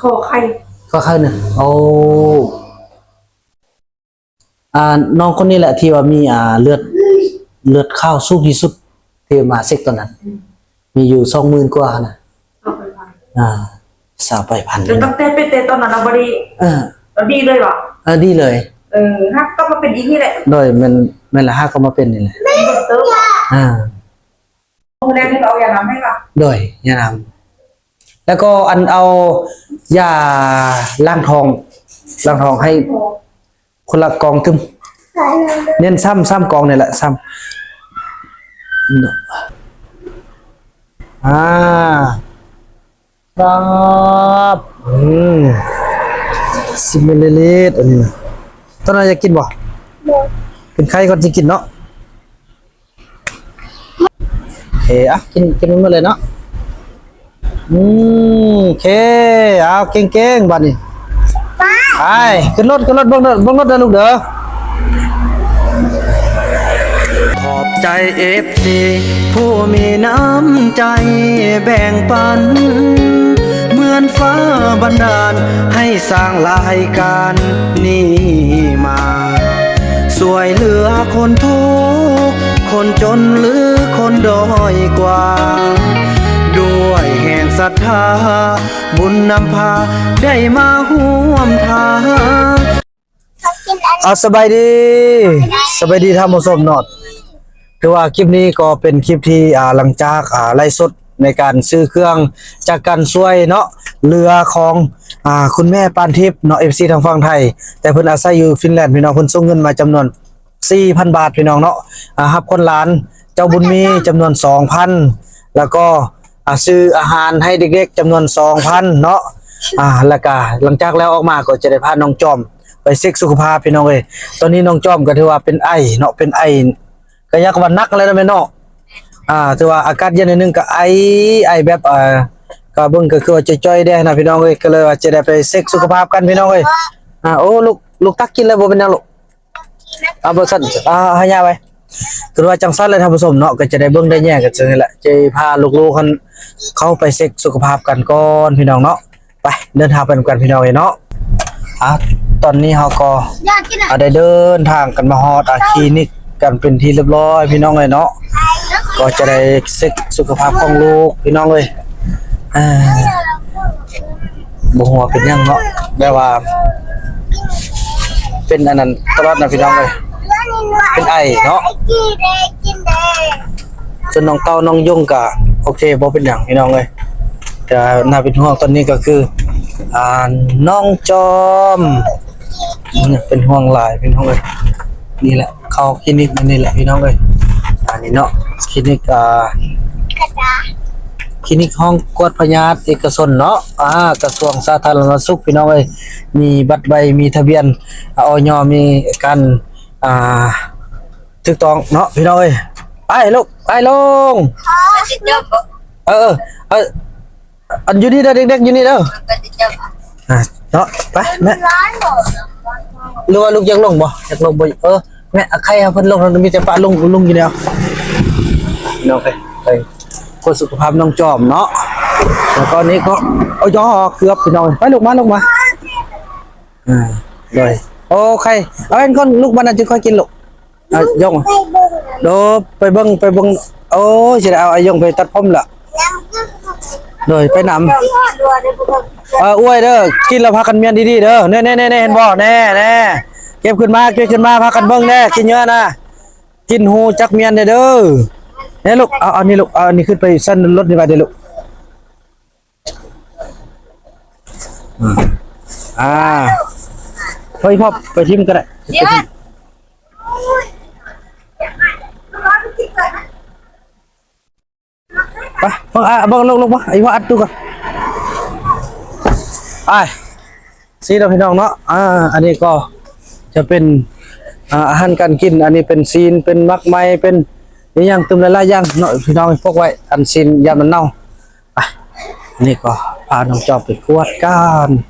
คอไข่ก็เข้าหนึ่งโอ้อ่าน้องคนนี้แหละที่ว่ามีอ่าเลือดเลือดข้าวสูงที่สุดที่มาเซ็กตอนนั้น มีอยู่สองหมื่นกว่านะเอาไปพันอ่าสาวไปพันแต่ตั้งแต่เป็นเตตอนนั้นเราบริเออเราดีเลยวะเออดีเลย เออฮักก็มาเป็นอีกนี่แหละโดยมันมันละห้าก็มาเป็นนี่แหละเติมอ่า โรงแรมที่เราเอาอย่าน้ำให้ป่ะโดยยานำ แล้วก็อันเอายาล้างทองล้างทองให้คนละกองทึมเน้นซ้ำซ้ำกองนี่แหละซ้ำอ่าครับอืมสิบมิลลิลิตรอันนี้นะต้นอะไรจะกินบ่เป็นใครก่อนจะกินเนาะโอเคอะกินกินมันมาเลยเนาะ อืมโอเคเอาเก่งๆบัดนี้ไปขึ้นรถขึ้นรถเบิ่งรถเบิ่งรถเด้อลูกเด้อขอบใจเอฟซีผู้มีน้ำใจแบ่งปัน เหมือนฟ้าบันดาลให้สร้างรายการนี้มาสวยเหลือคนทุกข์คนจนหรือคนด้อยกว่า ด้วยแห่ง ศรัทธา บุญนำพาได้มาห่วมทางเอาสบายดีสบายดีท่านผู้ชมเนอดคือว่าคลิปนี้ก็เป็นคลิปที่อ่าหลังจากอ่าไล่สดในการซื้อเครื่องจากการช่วยเนาะเรือของอ่าคุณแม่ปานทิพย์เนาะ FC ทางฝั่งไทย แต่เพิ่นอาศัยอยู่ฟินแลนด์พี่น้องเพิ่นส่งเงินมาจำนวน 4,000 บาทพี่น้องเนาะอ่ารับคนหลานเจ้าบุญมีจำนวน 2,000 แล้วก็ อ่าซื้ออาหารให้เด็กๆจำนวน2,000เนาะอ่าแล้วก็หลังจากแล้วออกมาก็จะได้พาน้องจอม ไปเช็คสุขภาพพี่น้องเอ้ยตอนนี้น้องจอมก็ถือว่าเป็นไอเนาะเป็นไอก็ยักว่านักเลยนะแม่เนาะอ่าถือว่าอากาศเย็นนิดนึงก็ไอไอแบบอ่าก็เบิ่งก็คือว่าจ้อยๆได้นะพี่น้องเอ้ยก็เลยว่าจะได้ไปเช็คสุขภาพกันพี่น้องเอ้ยอ่าโอ้ลูกลูกตักกินแล้วบ่เป็นหยังลูกเอาบ่สั่นอ่าให้ยาไป คือว่าจังซั่นเลยท่านผู้ชมเนาะก็จะได้เบิ่งได้แยกกันจังนี่แหละจะพาลูกๆคันเข้าไปเช็คสุขภาพกันก่อนพี่น้องเนาะไปเดินทางไปกันพี่น้องเอ้ยเนาะอะตอนนี้เฮาก็อยากกินอะอะได้เดินทางกันมาฮอดอาคลินิกกันเป็นที่เรียบร้อยพี่น้องเลยเนาะก็จะได้เช็คสุขภาพของลูกพี่น้องเลยอ่าบ่ฮู้ว่าเป็นหยังเนาะแบบว่า เป็นอันนั้นตลอดนะพี่น้องเลย เป็นไอเนาะกินเด็กกินเด็กจนน้องเต้าน้องยุ่งก็โอเคบ่เป็นหยังพี่น้องเลยแต่น่าเป็นห่วงตอนนี้ก็คืออ่าน้องจอมเป็นห่วงหลายพี่น้องเลยนี่แหละเข้าคลินิกมานี่แหละพี่น้องเลยอันนี้เนาะคลินิกอ่าคลินิกห้องกวดพยาธิเอกชนเนาะอ่ากระทรวงสาธารณสุขพี่น้องเอ้ยมีบัตรใบมีทะเบียนออยมีการ อ่าถูกต้องเนาะพี่น้องเอ้ยไปลูกไปลงพ่อจะจบเออเอออันอยู่นี่เด้อเด็กๆอยู่นี่เด้อก็จะจบอะเนาะไปแม่ร้อนหมดหรือว่าลูกอยากลงบ่อยากลงบ่เออแม่ใครเอาเพิ่นลงแล้วมีแต่ป้าลงลงอยู่แล้วเนาะไปไปคนสุขภาพน้องจอมเนาะแล้วก็นี้ก็เอาย่อเกือบพี่น้องไปลูกมาลูกมาอ่าเลย โอเคเอาเป็นคนลูกมันน่ะจะค่อยกินลูกอะยงไปบึงโดไปเบิ่งไปเบิ่งโอ้ยสิได้เอาไอ้ยงไปตัดผมละโดยไปนำที่หอดดัวได้บุกเอออ้วยเด้อกินแล้วพากันเมียนดีๆเด้อแน่ๆๆๆเน่เห็นบ่แน่แน่เก็บขึ้นมาเก็บขึ้นมาพากันเบิ่งแน่กินเยอะนะกินหูจักเมียนเด้อเด้อเนี่ยลูกเอาอานี่ลูกเอาอันนี้ขึ้นไปสั้นรถนี่ไปเด้อลูกอ่า เฮ้ยพ่อไปทิมก็ได้เดี๋ยวไปเบิ่งอะเบิ่งลงลงมาไอ้ว่าอัดดูก่อนไปสีเราพี่น้องเนาะอ่าอันนี้ก็จะเป็นอ่าอาหารการกิน อันนี้เป็นซีนเป็นมักไม้เป็นอหย่างตึมหลายๆอย่างเนาะพี่น้องพกไว้อันซีนยามันเน่าไปอันนี่ก็พาน้องจอบไปกวดกันเบิ่งอ่าบ่ที่กิน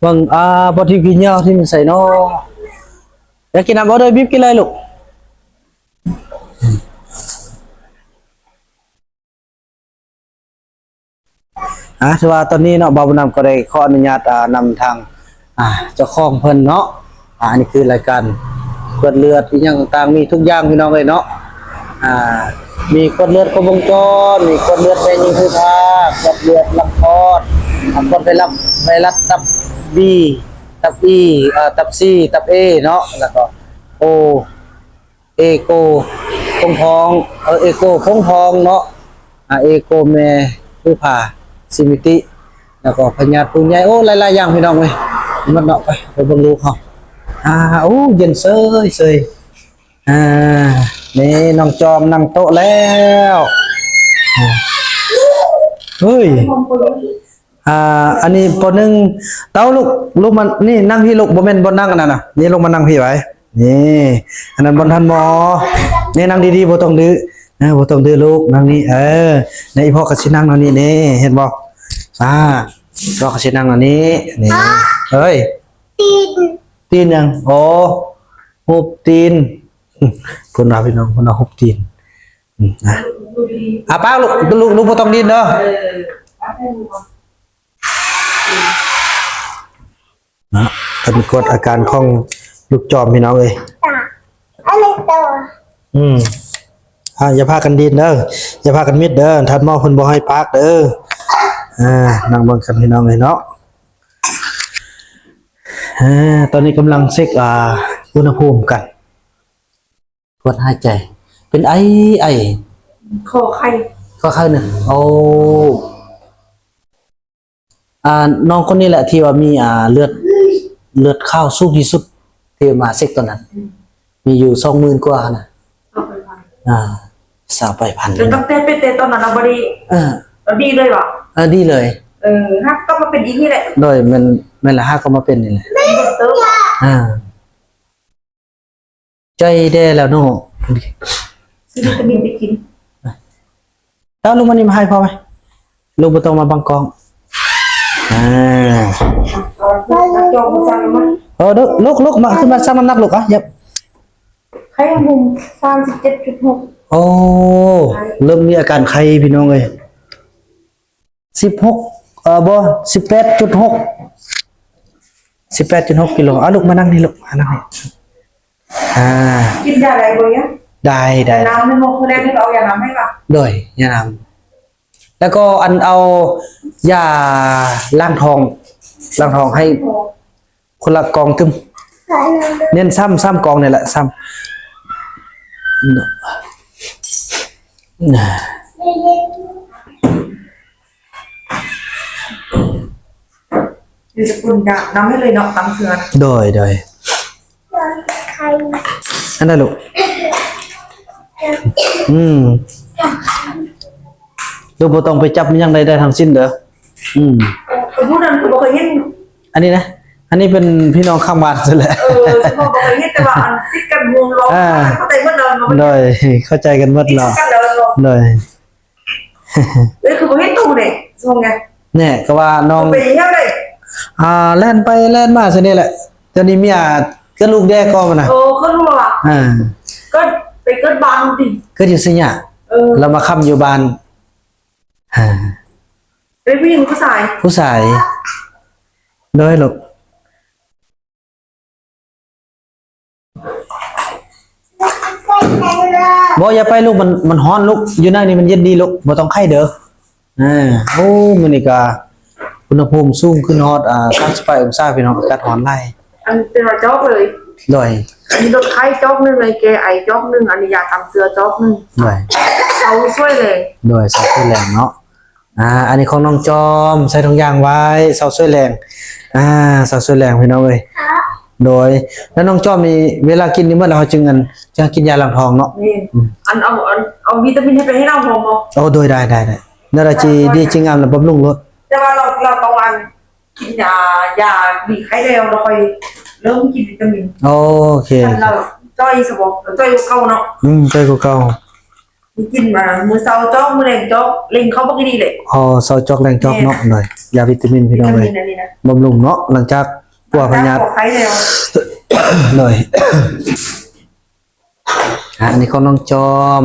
เหย้าปฏิกิญญาที่มันใส่เนาะอยากกินน้ำบ่เด้อบีบกินเลยลูกอะถือว่าตอนนี้เนาะบาวบุญนำก็ได้ขออนุญาตอ่านำทางอ่าเจ้าของเพิ่นเนาะอ่าอันนี้คือรายการกวดเลือดอีหยังต่างมีทุกอย่างพี่น้องเลยเนาะอ่ามีกวดเลือดครบวงจร มีกวดเลือดในยิงคือพากวดเลือดลำคอดอ่ากวดไวรัสไวรัสตับ บีตับอีอ่าตับซีตับเอเนาะแล้วก็โอเอโกพงทองเออเอโกพงทองเนาะอ่าเอโกแม่ผู้ผ่าซิมิติ แล้วก็พญาติปูใหญ่โอ้หลายๆอย่างพี่น้องเว้ยมันเนาะไปไปเบิ่งลูกเขาอ่าโอ้เย็นเซยเซยอ่านี่น้องจอมนั่งโต๊ะแล้วเฮ้ย อ่าอันนี้ปหนึ่งเต้าลูกลูกมันนี่นั่งพี่ลูกบ่แม่นบ่นั่งอันนั้นน่ะนี่ลงมานั่งพี่ไว้นี่อันนั้นบนทันหมอนี่นั่งดีๆบ่ต้องดื้อเออบ่ต้องดื้อลูกนั่งนี่เออในพ่อก็สินั่งนั่นนี่นี่เห็นบ่อ่าพ่อก็สินั่งอันนี้นี่เฮ้ยตีนตีนยังโอ้หุบตีนอืมพุ่นว่าพี่น้องพุ่นว่าหุบตีนนะอะป้าลูกลูกลูกบ่ต้องดินเด้อ นนะเป็นกดอาการของลูกจอมพี่น้องเอ้ยตาอะไรตัวอืมอ่าอย่าพากันดินเด้ออย่าพากันมิดเด้อทัดหมอเพิ่นบ่ให้ปากเด้ออ่านั่งเบิ่งกันพี่น้องเอ้ยเนาะอ่าตอนนี้กำลังเช็คอ่าอุณหภูมิกันกดหายใจ เป็นไอไอคอไข่ก็เข้าหนึ่งโอ้ อ่าน้องคนนี้แหละที่ว่ามีอ่าเลือดเลือดข้าวสูงที่สุดที่มาเซ็กตอนนั้น มีอยู่สองหมื่นกว่านะเอาไปพันอ่าสาวไปพันจนตั้งแต่ไปเตะตอนนั้นเราบริเออเราดีเลยว่ะเออดีเลย เออฮักก็มาเป็นอีกนี่แหละโดยมันมันละห้าก็มาเป็นนี่แหละดีเติมอ่าใจแด้แล้วเนาะซื้อวิตามินไปกินแล้วลุงมันนี่มาให้พอไหมลุงบ่ต้องมาบังกอง อ่าเอานักจองมาสั่งมาเออลุกลุกลุกมาขึ้นมาชั่งน้ำหนักลูกอะยับไข่มุมสามสิบเจ็ดจุดหกโอ้เริ่มมีอาการไข้พี่น้องเลยสิบหกเออบ่สิบแปดจุดหกสิบแปดจุดหกกิโลเอาลูกมานั่งนี่ลูกมานั่งนี่อ่ากินยาอะไรบ่เนี่ยได้ได้น้ำในโมคือแรกที่เราเอายาน้ำให้ป่ะโดยยานำ แล้วก็อันเอายาล้างทองล้างทองให้คนละกองตึมเน้นซ้ำซ้ำกองเนี่ยแหละซ้ำน่ะไม่เย็นอยู่สกุลยาน้ำให้เลยเนาะตำเสือโดยโดยนใครอันนั้นลูกอืม ลูกบ่ต้องไปจับมันยังใดได้ทั้งสิ้นเด้ออืมคือผู้นั้นคือบ่เคยเห็นอันนี้นะอันนี้เป็นพี่น้องข้างบ้านซะแหละเออคือบ่เคยเห็นแต่ว่าอันติดกันวงล้ออ่าเข้าใจเมื่อเดินมาโดยเข้าใจกันหมดติดเนาะกันแล้วเนาะโดยเอ้ยคือบ่เห็นตู้เนี่ยทรงไงเนี่ยก็ว่าน้องไปเที่ยวเลยอ่าแล่นไปแล่นมาซะนี่แหละตอนนี้เมียก็ลูกแดกก็มันน่ะโอ้ก็รู้แล้วอะอ่าก็ไปเกิดบางดิก็อยู่สิเนี่ยเออเรามาค้ำอยู่บ้าน อ่าเป็นผู้หญิงผู้ชาย ผู้ชายโดยลูกใครใครเลยบ่อย่าไปลูกมันมันฮ้อนลูกอยู่นั่นนี่มันเย็นดีลูกบ่ต้องไข้เด้ออ่าโอ้มื้อนี้ก็อุณหภูมิสูงขึ้นฮอดอ่า35องศาพี่น้องอากาศร้อนหลายอันเป็นว่าจอกเลยโดยอันนี้รถไข้จอกหนึงเลยแกไอจอกหนึงอันนี้ยาตำเสือจอกหนึงโดยเขาช่วยเลยโดยเสาช่วยแรงเนาะ อ่า อันนี้ของน้องจอมใส่ถุงยางไว้เสาช่วยแรง อ่าเสาช่วยแรงพี่น้องเอ้ยโดย แล้วน้องจอมนี่เวลากินนี่เมื่อเราจึงกันจะกินยาล้างท้องเนาะนี่อันเอาอันเอาวิตามินให้ไปให้เราพอมอโอ้โดยได้ได้ได้นาราจีดีจริงงามแล้วบำรุงรสแต่ว่าเราเราต้องอันกินยายาบีไข้แล้วเราค่อยเริ่มกินวิตามินโอเคถ้าเราจ้อยสมองจ้อยเข้าเนาะอืมใจกูเก่ามี กินมามือเช้าจอกมือแรงจอกเล็งเข้าบ่กี่ดีเลย อ๋อเสาจอกแรงจอกเนาะหน่อยยาวิตามินพี่วิน้องตาเอ้มิยนอันนี้นะบำรุงเนาะหลังจากปัวพญาไข้แล้วหน่อย อะอันนี้ของน้องจอม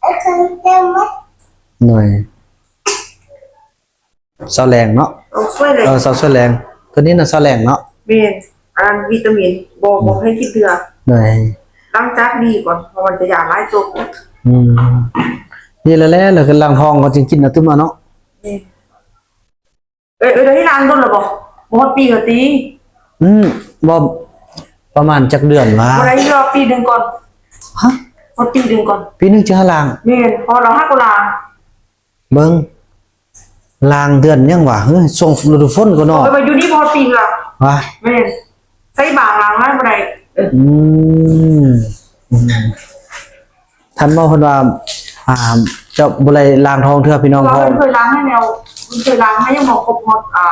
ไอ้คนเต็มหมดหน่อยซอแรงเนาะ เอาช่วยเลยเออซอช่วยแรง ตัวนี้น่ะซอแรงเนาะ เมนอันวิตามินบอกบอกให้กินเดือหน่อย ล้างจากดีก่อนเพราะมันจะหยาไล่ตัวก่ อนอืมนี่แหละแหละแล้วก็ล้างท้องก็จริงกินเอาตึ้มมาเนาะเอ้ยเอ้ยเดี๋ยวให้ล้างต้นหรอบอกบอกปีกับตีอืมบ่ประมาณจักเดือนว่าวันไหนรอปีหนึ่งก่อนฮะพอปีหนึ่งก่อนปีหนึงจะหาล้างเมนพอเราห้ากุลาเบิ่งล้างเดือนยังวะเฮ้ยส่งฤดูฝนก็เนาะไปไปอยู่นี่พอปีละว่าเมนใส่บางล้างได้เมื่อไหรเอออืมอืม ท่านบอกเพิ่นว่าอ่าเจะบ่ได้ล้างท้องเทื่อพี่น้องเราพ่อเคยล้างให้แนวเคยล้างให้ยังบอกครบหมดอ่า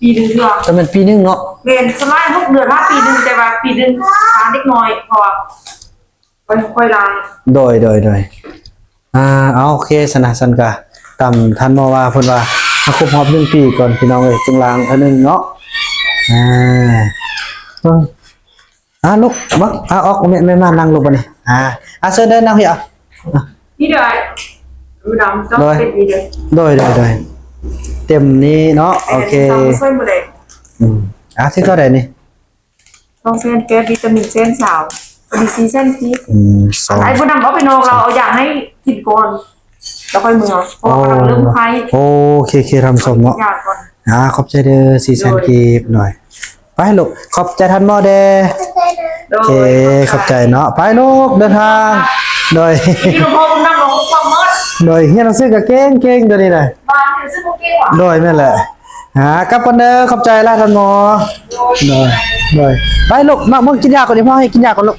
ปีหนึ่งเดือนแต่มันปีหนึงเนาะเมนสมัยหกเดือนห้าปีหนึ่งแต่ว่าปีหนึ่งช้าเล็กน้อยเพราะว่าค่อยๆล้างโดยโดยโดยอ่าเอาโอเคสนะสันกะตามท่านบอกว่าเพิ่นว่าถ้าครบรอบ1ปีก่อนพี่น้องเอ้ยจึงล้างอันหนึงเนาะอ่าเบิ่งอ่าลูกบักอ่าออกแม่แม่มานั่งลูกบัดนี้ อ่าอะเชิญเดินนั่งพี่อะอะ นี่เดี๋ยวดูดำต้องเป็นดีเลยโดยโดยโดยเต็มนี้เนาะโอเคต้องเส้นหมดเลยอืมอะที่เท่าไหร่นี่ต้องเส้นแก๊สวิตามินเส้นสาววิตามินซีเส้นพีอืมสองไอ้พวกนั้นเอาไปนองเราเอาอย่างให้กินก่อนแล้วค่อยมือเพราะว่าเราเริ่มไข้โอเคเคทำสมเนาะอยากก่อนอ่าขอบใจเด้อสี่แสนกีบหน่อย ไปลูกขอบใจท่านหมอเด้อ โดโอเคขอบใจเนาะไปลูกเดินทางโดยที่หลวงพ่อคุณนั่งลงความมืดโดยเฮียหนังสือกับเก่งเก่งตัวนี้เลยบ้านเนี่ยซึ่งโอเคหว่ะโดยนั่นแหละหากลับกันเด้อขอบใจล่ะท่านหมอโดยโดยไปลูกมามึงกินยาก่อนเดี๋ยวพ่อให้กินยาก่อนลูก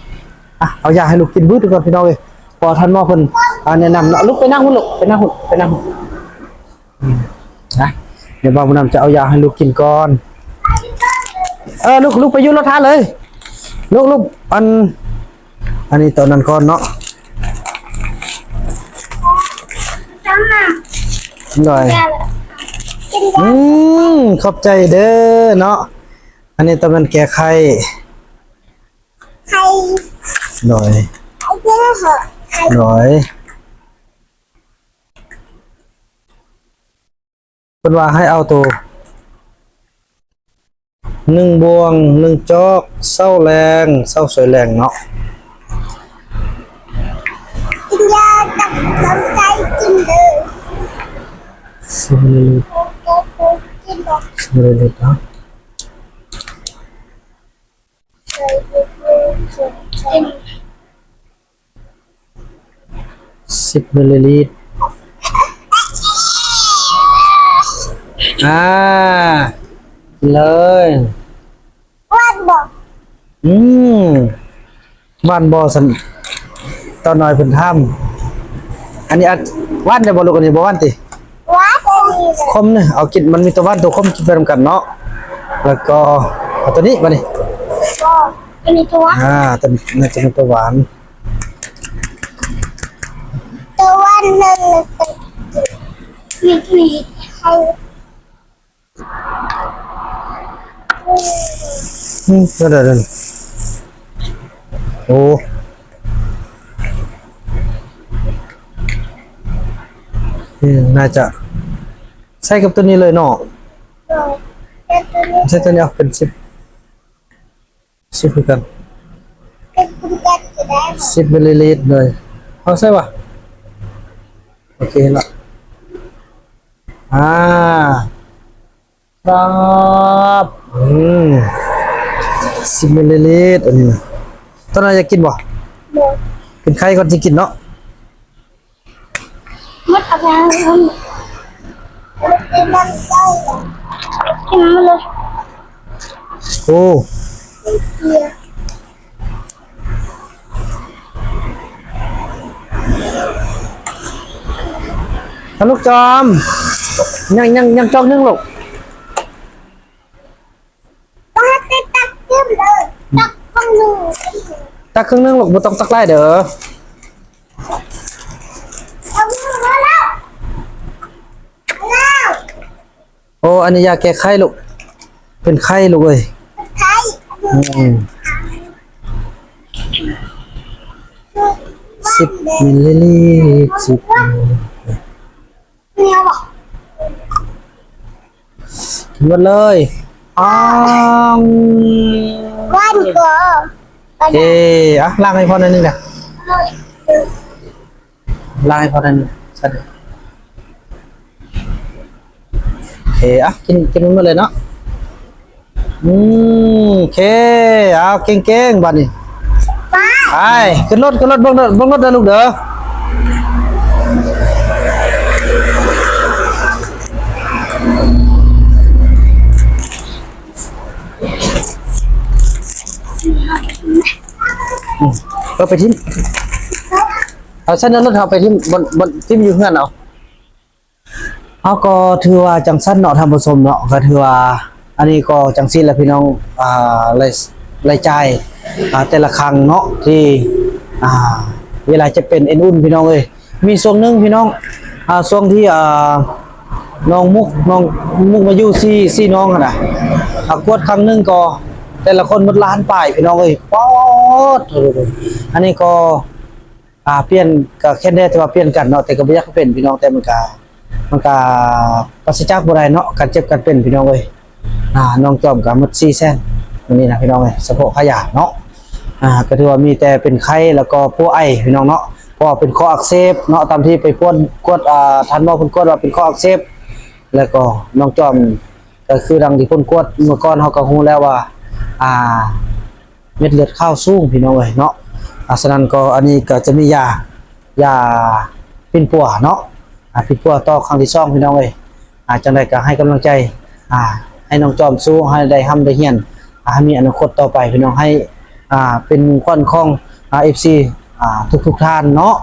อะเอายาให้ลูกกินบื้อก่อนพี่น้องเอ้ยพอท่านหมอเพิ่นอ่าแนะนำเนาะลูกไปนั่งหุ่นลูกไปนั่งหุ่นไปนั่งหุ่นอืมนะเดี๋ยวบ่าวบุญนำจะเอายาให้ลูกกินก่อน เออลูกลูกไปอยุ่รถท้าเลย ลูกลูกอัน อันนี้ตอนนั้นก่อนเนาะน้ำหนักหน่อยกินอืมขอบใจเด้อเนาะอันนี้ตอนนั้นแก้ไขไข่หน่อยไข่เยอะเหรอไข่หน่อยเป็นว่าให้เอาตัว หนึ่งบวงหนึ่งจอกเศร้าแรงเศร้าสวยแรงเนาะกินยากับน้ำใจกินเลยสิบมิลลิลิตรสิบมิลลิลิตรนะสิบมิลลิลิตรอ่าเลย อืมบ้านบ่อสันตอนน้อยเพิ่นทำอันนี้อัดว่านได้บ่ลูกอันนี้บ่ว่านติวาดอันนี้เลยคมเนี่ยเอากินมันมีตัวว่านตัวคมกินไปนำกันเนาะแล้วก็เอาตัวนี้มานี่ก็อันนี้ตัวอ่าตัวนี้น่าจะเป็นตัวหวานตัววันหนึ่งมีมีให้อืมเดี๋ยวเดี๋ยว โอ้อืมน่าจะ ใส่กับตัวนี้เลยเนาะหน่อยแต่ตัวนี้ใส่ตัวนี้เอาเป็นสิบสิบคือกันเป็นคุณกันจะได้ไหมสิบมิลลิลิตรเลยเอาใช่ป่ะโอเคละอ่าครับอืมสิบมิลลิลิตรอันนี้ นะตอนนั้นอยากกินบ่หมดเป็นไข้ก่อนจะกินเนาะหมดอะไรมันเป็นน้ำใจกินมาเลยโอ้เกียร์ท่านลูกจอมยังยังยังจอกนึงลูก ต้องให้ตักเพิ่มเลยตักข้างหนึ่ง ตักครึ่งนึงลูกบ่ต้องตักไล่เด้อเอาเงินมาแล้วแล้วโอ้อันนี้ยาแก้ไข้ลูกเป็นไข้ลูกเอ้ยไทยอืมสิบมิลลิลิตรสิบเนี่ยบอกกินหมดเลยอ้าววันก็โอ เคอะล้างให้พอหนั่นนึงนะล้างให้พอหนั่นนึงสักเดี๋ยวโอเคอะกินกินมันหมดเลยเนาะอืมโอเคเอาเก่งๆบัดนี้ป้าไปขึ้นรถขึ้นรถเบิ่งรถเบิ่งรถเด้อลูกเด้อ เอาไปทิ้งเอาเส้นนั้นรถเอาไปทิ้งบนบนทิ้งอยู่เพื่อนเอาเอาก็ถือว่าจังสั้นเนาะท่านผู้ชมเนาะก็ถือว่า อันนี้ก็จังสิ้นแล้วพี่น้องอ่ารายรายจ่ายอ่าแต่ละครั้งเนาะที่อ่าเวลาจะเป็นเอ็นอุ่นพี่น้องเอ้ยมีช่วงหนึงพี่น้องอ่าช่วงที่อ่าน้องมุกน้องมุกมาอยู่ซี่ซี่น้องอะนะอ่ากวดครั้งหนึงก็ แต่ละคนหมดล้านป้ายพี่น้องเอ้ยป๊อดอันนี้ก็อ่าเปลี่ยนก็แค่ได้แต่ว่าเปลี่ยนกันเนาะแต่ก็บ่อยากเป็นพี่น้องแต่มันก็มันก็ปราศจากบ่ได้เนาะการเจ็บกันเป็นพี่น้องเอ้ยอ่าน้องจอมกับมดซี่แซนวันนี้นะพี่น้องเลยสะโพกขยะเนาะอ่าก็ถือว่ามีแต่เป็นไข้แล้วก็ผู้ไอพี่น้องเนาะเพราะว่าเป็นข้ออักเสบเนาะตามที่ไปพวดกวดอ่าทันหมอเพิ่นกวดว่าเป็นข้ออักเสบแล้วก็น้องจอมก็คือดังที่เพิ่นกวดเมื่อก่อนเฮาก็ฮู้แล้วว่า อ่า เม็ดเลือดข้าวสูงพี่น้องเอ้ยเนาะอาฉะนั้นก็อันนี้ก็จะมียายาปิ่นปัวเนาะอ่าปิ่นปัวต่อครั้งที่สองพี่น้องเอ้ยอ่าจังไดก็ให้กำลังใจ อ่า ให้น้องจอมสู้ให้ได้ทำได้เฮียนอ่าให้มีอนาคตต่อไปพี่น้องให้อ่าเป็นควันของอ่า FC อ่าทุกๆท่านเนาะ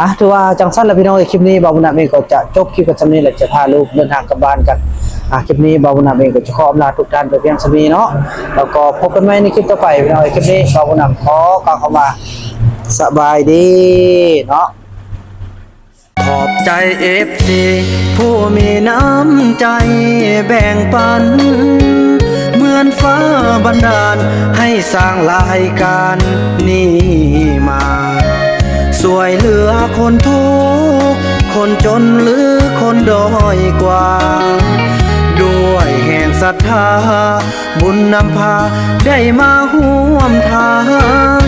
อะถือว่าจังสั้นแล้วพี่น้องเอ้ยคลิปนี้บาวบุญนาเองก็จะจบคลิปกันสำนี้แหละจะพาลูกเดินทางกลับบ้านกัน อะคลิปนี้บาวบุญนาเองก็จะขออำลาทุกท่านไปเพียงสำนี้เนาะแล้วก็พบกันใหม่ในคลิปต่อไปพี่น้องเอ้ยคลิปนี้บาวบุญนาขอกล่าวเข้ามาสบายดีเนาะขอบใจเอฟซีผู้มีน้ำใจแบ่งปัน เหมือนฟ้าบันดาลให้สร้างรายการนี้มาสวยเหลือคนทุกคนจนหรือคนด้อยกว่า ด้วยแห่งศรัทธา บุญนำพาได้มาห่วมทาง